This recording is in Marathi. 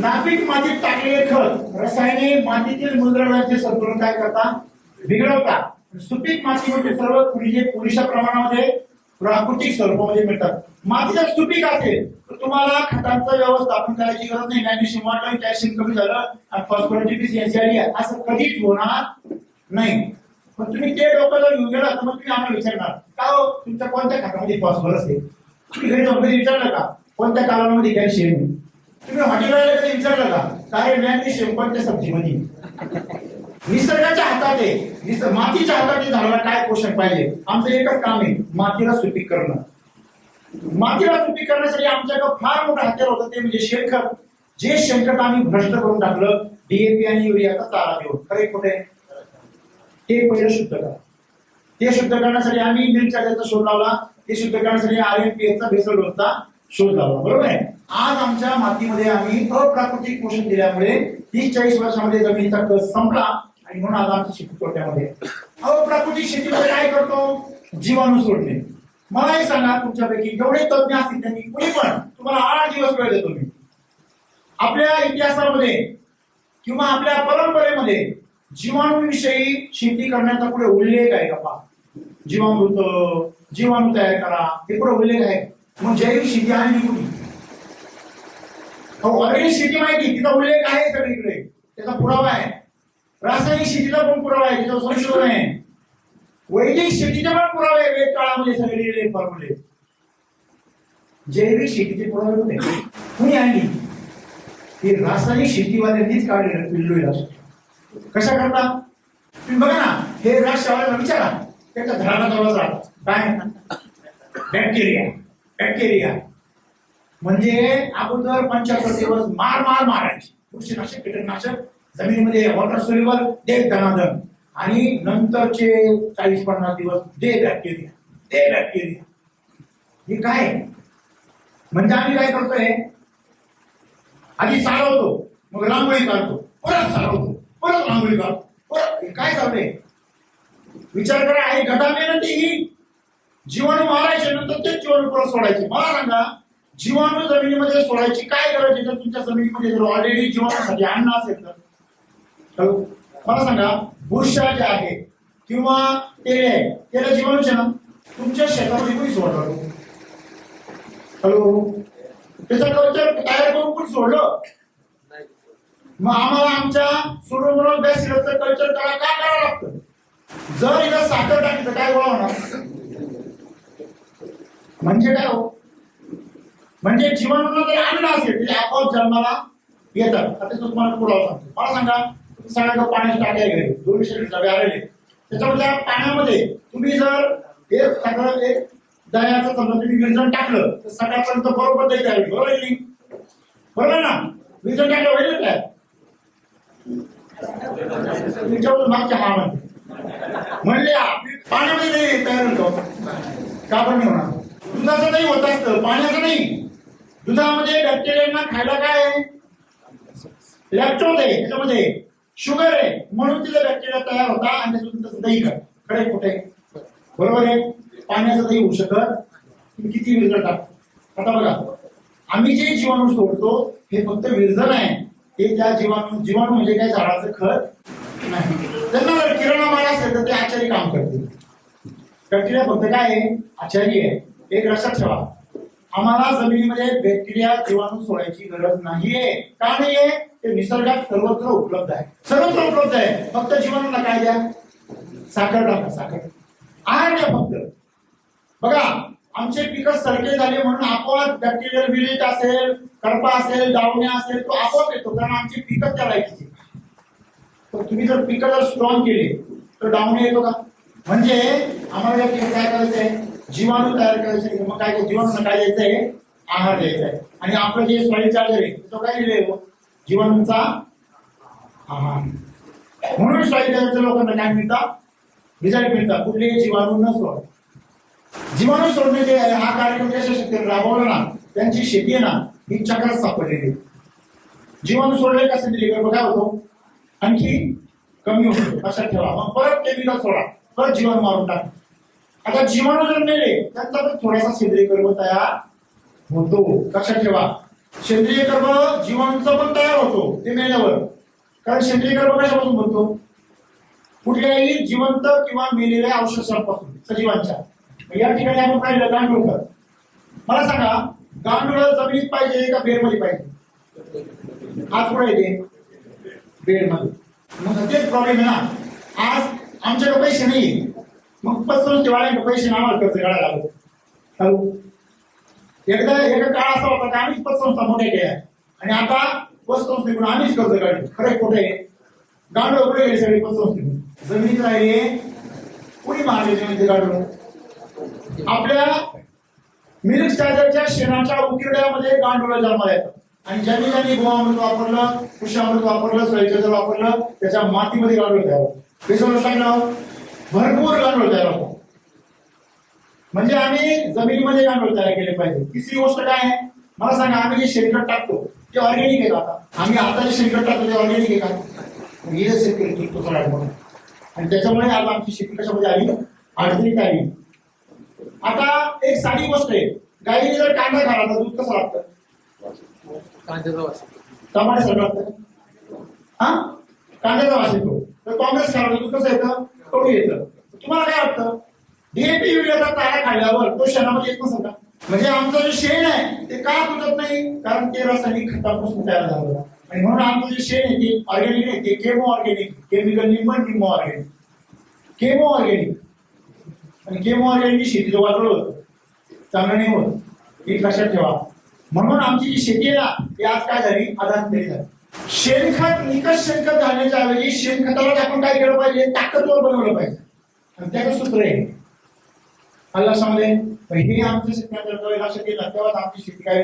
नापीक मातीत टाकलेले खत रसायने मातीतील मुद्रणाचे संतुलन काय करतात बिघडवतात सुपीक मातीमध्ये म्हणजे सर्व पुरेसे पुरेशा प्रमाणामध्ये प्राकृतिक स्वरूपामध्ये मिळतात. माती जर सुपीक असेल तर तुम्हाला खतांचं व्यवस्थापन करायची गरज नाही. मॅग्नेशियम वाटलं कॅल्शियम कमी झालं आणि फॉस्फरसची आली आहे असं कधीच होणार नाही. पण तुम्ही ते डोकं जर घेऊन गेला तर मग तुम्ही आम्हाला विचारणार का हो? तुमच्या कोणत्या खतामध्ये फॉस्फरस आहे? तुम्ही घरी विचारलं का? कोणत्या कालामध्ये कॅल्शियम तुम्ही हॉटेलवाल्याला कधी विचारलं का? काय मॅग्नेशियम सब्जी सब्जीमध्ये. निसर्गाच्या हातात आहे मातीच्या हातात झाडाला काय पोषण पाहिजे? आमचं एकच काम आहे मातीला सुपीक करणं. मातीला सुपीक करण्यासाठी आमच्याकडे फार मोठं हत्यार होतं ते म्हणजे शेणखत. जे शेणखत आम्ही भ्रष्ट करून टाकलं डीएपी आणि युरियाचा चारा देऊन खरे कुठे ते पहिलं शुद्ध करा. ते शुद्ध करण्यासाठी आम्ही इंडियन चार्जरचा शोध लावला. ते शुद्ध करण्यासाठी आर एम पी एचा भेसळ होता शोध लावला बरोबर आहे? आज आमच्या मातीमध्ये आम्ही अप्राकृतिक पोषण दिल्यामुळे तीस चाळीस वर्षामध्ये जमिनीचा कस संपला आणि म्हणून आज आमच्या शेती तोट्यामध्ये. अप्राकृतिक शेतीमध्ये काय करतो? जीवाणू सोडणे. मला सांगा तुमच्यापैकी जेवढे तज्ञ असतील त्यांनी कुणी पण तुम्हाला आठ दिवस वेळ देतो मी. आपल्या इतिहासामध्ये किंवा आपल्या परंपरेमध्ये जीवाणूविषयी शेती करण्याचा पुढे उल्लेख आहे का पा जीवामृत जीवाणू तयार करा हे पुढे उल्लेख आहे. मग जैविक शेती आणली कुठे? ऑर्गॅनिक शेती माहिती तिचा उल्लेख आहे सगळीकडे. त्याचा पुरावा आहे. रासायनिक शेतीचा पण पुरावा आहे त्याचा संशोधन आहे. वैदिक शेतीचा पण पुरावा आहे वेद काळामध्ये सगळे लिहिले फॉर्म्युले जैविक शेतीचे पुरावे होते कुणी आणली? हे रासायनिक शेतीवाल्यांनीच काढले पिल्लू कशा करता? तुम्ही बघा ना हे राष्ट्रवाल्यांना विचारा. त्याचा घराला जवळ काय बॅक्टेरिया बॅक्टेरिया म्हणजे अगोदर पंच्याहत्तर दिवस मार मार मारायचे. बुरशीनाशक कीटकनाशक जमिनीमध्ये वॉटर सोल्युबल दे धनाधन. आणि नंतरचे चाळीस पन्नास दिवस दे बॅक्टेरिया दे बॅक्टेरिया हे काय? म्हणजे आम्ही काय करतोय? आधी सारवतो. मग रांगोळी काढतो. परत सारवतो. परत रांगोळी काढतो. परत काय चालतंय विचार करा आहे घटामेहनती ही जीवाणू मारायचे नंतर ते जीवाणू परत सोडायचे. मला सांगा जीवाणू जमिनीमध्ये सोडायची काय गरज आहे जर तुमच्या जमिनीमध्ये जर ऑलरेडी जीवाणूसाठी अन्न असेल तर? हॅलो? मला सांगा बुरशा जे आहे किंवा तेल आहे त्याला जीवाणूचे ना? तुमच्या शेतामध्ये कोणी सोडलं? हॅलो त्याचा कल्चर तयार करून कोणी सोडलं? मग आम्हाला आमच्या सोडून बॅसिलसचं कल्चर करा काय करावं लागतं? जर इथं साखर टाकलं तर काय गोळा होणार? म्हणजे काय हो? म्हणजे जीवाणूला जर अन्न असेल ते आपोआप जन्माला येतात. आता तुम्हाला पुरावा सांगतो. मला सांगा तुम्ही सगळ्यांना पाण्याची टाक्या घरी दोनशे डबे आलेले त्याच्यामध्ये त्या पाण्यामध्ये तुम्ही जर हे सगळं एक दह्याचं समजा तुम्ही विरजण टाकलं तर सकाळपर्यंत बरोबर दही तयार होईल. बरोबर येईल बरोबर ना? विरजण टाकलं होईल काय तुमच्यावर मागच्या हा म्हणते. म्हणले आपली पाण्यामध्ये नाही तयार होतो का पण नाही होणार? दुधाचं नाही होत असतं पाण्याचं नाही दुधामध्ये बॅक्टेरियांना खायला काय आहे? लॅक्टोज आहे त्याच्यामध्ये शुगर आहे. म्हणून तिथे बॅक्टेरिया तयार होता आणि त्याच्यातून त्याचं दही कर खरे कुठे बरोबर आहे? पाण्याचं दही होऊ शकत तुम्ही किती विरजण टाक आता बघा आम्ही जे जीवाणू सोडतो हे फक्त विरजण आहे. हे त्या जीवाणू जीवाणू म्हणजे काय? झाडाचं खत नाही. त्यांना जर किराणा माल असेल तर ते आचारी काम करतील. बॅक्टेरिया फक्त काय आहे? आचारी आहे. एक लक्षात ठेवा. आम्हाला जमिनीमध्ये बॅक्टेरिया जीवाणू सोडायची गरज नाहीये. का नाहीये? ते निसर्गात सर्वत्र उपलब्ध आहे. सर्वत्र उपलब्ध आहे. फक्त जीवाणूला काय द्या? साखर टाका साखर. आहार द्या फक्त. बघा आमचे पिक सरके झाले म्हणून आपोआप बॅक्टेरियल विलीट असेल करपा असेल डावण्या असेल तो आपोआप येतो. कारण आमची पिकच त्या तुम्ही जर पिकं जर स्ट्रॉंग केले तर डावणे येतो का? म्हणजे आम्हाला काय करायचं आहे जीवाणू तयार करायचे मग काय जीवाणूंना काय द्यायचंय? आहार द्यायचा आहे आणि आपलं जे सॉइल चार्जर आहे तो काय लिहिले हो? जीवाणूंचा आहार. म्हणून सॉइल चार्जरच्या लोकांना काय मिळतात रिझल्ट मिळतात कुठलेही जीवाणू न सोड. जीवाणू सोडणे जे आहे, हा कार्यक्रम कशा शेतकरी राबवला ना त्यांची शेती आहे ना ही चक्रात सापडलेली जीवाणू सोडले कसं दिले? काय होतो आणखी कमी होतो. लक्षात ठेवा. मग परत केमिकल सोडा. परत जीवन मारून टाका. आता जीवाणू जर त्यांचा पण थोडासा सेंद्रिय कर्म तयार होतो. लक्षात ठेवा. सेंद्रिय कर्म जीवाणूचा पण तयार होतो ते मेल्यावर. कारण सेंद्रिय कर्म कशापासून बनतो? कुठल्याही जिवंत किंवा मेलेल्या अवशेषांपासून सजीवांच्या. या ठिकाणी आपण पाहिलं गांडूळ खत मला सांगा गांडूळ जमिनीत पाहिजे का बेडमध्ये पाहिजे? आज कुठे येते? बेडमध्ये मग तेच प्रॉब्लेम आहे ना. आज आमच्याकडे पैसे नाही मग पसरून वाढायचे पैसे आम्हाला खर्च काढायला लागतो. हॅलो? एकदा एका काळ असा होता की आम्हीच पतसंस्था मोठ्या केल्या. आणि आता पतसंस्थेकडून आम्हीच कर्ज काढले. खरे खोटे गांडूळ कुठे गेले सगळे पतसंस्थेकडून? जमीन राहिली. कुणी मारले जमीन गांडूळ? आपल्या मिल्क चार्जरच्या शेणाच्या उकिरड्यामध्ये गांडूळ जन्माला येतात आणि ज्यांनी ज्यांनी गोवामृत वापरलं कृषामृत वापरलं सोयीचं वापरलं त्याच्या मातीमध्ये गांडूळ द्यावं होतं त्याच्यावर सांगलं भरपूर गांडूळ तयार होतो. म्हणजे आम्ही जमिनीमध्ये गांडूळ तयार केले पाहिजे. तिसरी गोष्ट काय आहे? मला सांगा आम्ही जे शेणखत टाकतो ते ऑर्गॅनिक आहे का आता? आम्ही आता जे शेणखत टाकतो ते ऑर्गॅनिक आहे का? हे शेतकरी चुकतो सगळ्यात मोठा आणि त्याच्यामुळे आज आमची शेती कशामध्ये आली अडचणीत आली. आता एक साधी गोष्ट आहे. गाईने जर कांदा खाला तर दूध कसं लागतं? कांद्याचा वास टमाटे सगळं लागतं. हा? कांद्याचा वास येतो. तर काँग्रेस खाला तर दूध कसं येतं? कडू येतं तुम्हाला काय वाटतं? डीएपी युरियाचा चारा खाल्ल्यावर तो शहरामध्ये येत नसेल का? म्हणजे आमचं जे शेण आहे ते का तुटत नाही? कारण ते रासायनिक खतापासून तयार झालं आणि म्हणून आमचं जे शेण आहे ते ऑर्गॅनिक आहे. ते केमो ऑर्गॅनिक केमिकल निम्म निम्म ऑर्गॅनिक केमो ऑर्गॅनिक आणि केमो ऑर्गॅनिक शेतीचं वाटलं होतं. चांगलं नाही होत. हे लक्षात ठेवा. म्हणून आमची जी शेती आहे ना ती आज काय झाली? आधार झाली. शेणखत निकष शेणखत घालण्याच्या ऐवजी शेणखताला आपण काय केलं पाहिजे? ताकदवर बनवलं पाहिजे. आणि त्याचं सूत्र आहे. अल्ला सांगले हे आमच्या शेतकऱ्यांच्या लक्षात येईल तेव्हाच आमची शेती काय